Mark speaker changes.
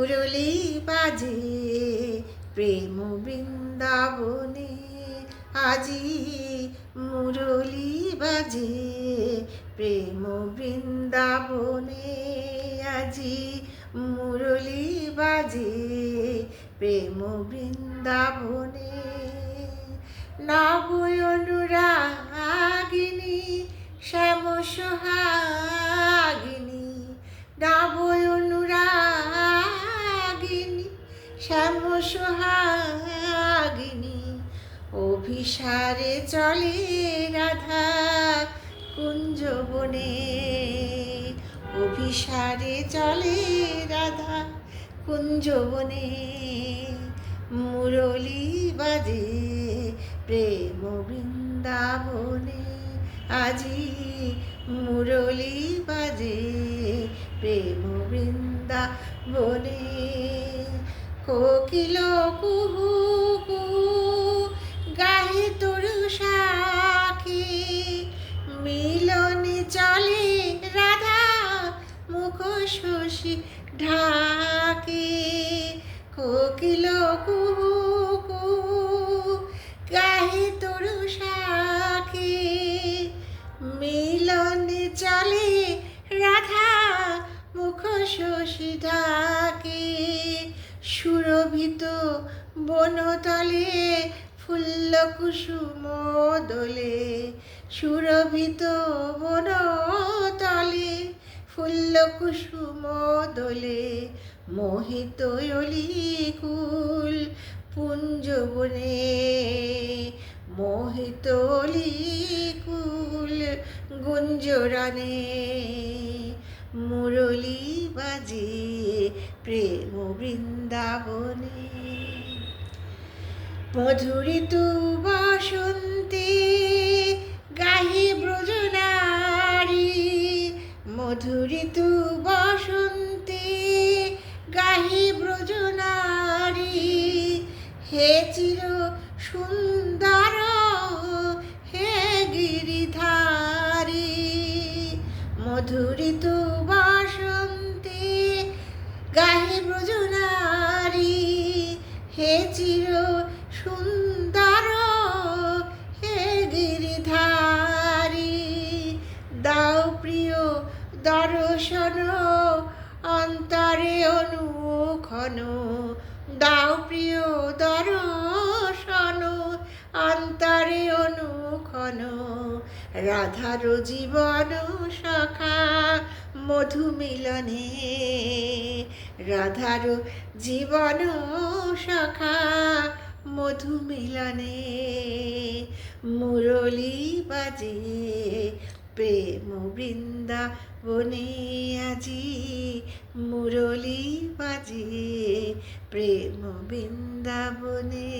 Speaker 1: মুরলি বাজে প্রেম বৃন্দাবনে। আজি মুরলি বাজে প্রেম বৃন্দাবনে। আজি মুরলি বাজে প্রেম বৃন্দাবনে। নব অনুরাগিনী শ্যাম সোহাগিনী শ্যাম সোহাগিনী অভিসারে চলে রাধা কুঞ্জ বনে অভিসারে চলে রাধা কুঞ্জ বনে মুরলি বাজে প্রেম বৃন্দাবনে। আজি মুরলি বাজে প্রেম বৃন্দাবনে। কোকিল কুহু গাহে তরু সাখী মিলনে চলে রাধা মুখ শশী ঢাকে। কোকিল কুহু গাহে তরু সাখী মিলনে চলে রাধা মুখ শশী ঢাকে। সুরভিত বনতলে ফুল্ল কুসুম দোলে। সুরভিত বনতলে ফুল্ল কুসুম দোলে। মোহিত অলিকুল পুঞ্জবনে, মোহিত অলিকুল গুঞ্জরানে। মুরলি বাজে প্রেম বৃন্দাবনে মধুরিত বসন্তে গাহি ব্রজনারী। মধুরিত বসন্তে গাহি ব্রজনারী। হে চির সুন্দর, হে গিরিধারী। মধুরিত বসন্তে গাহে ব্রজনারী, হে চির সুন্দর, হে গিরিধারী, দাও প্রিয় দর্শন, অন্তরে অনুখন দাও প্রিয় দর্শন, অন্তরে অনুখন রাধার জীবন সখা মধু রাধার জীবন সখা মধু মিলনে মুরলি বাজে প্রেম বৃন্দা বনে আজি মুরলি বাজে প্রেম বৃন্দাবনে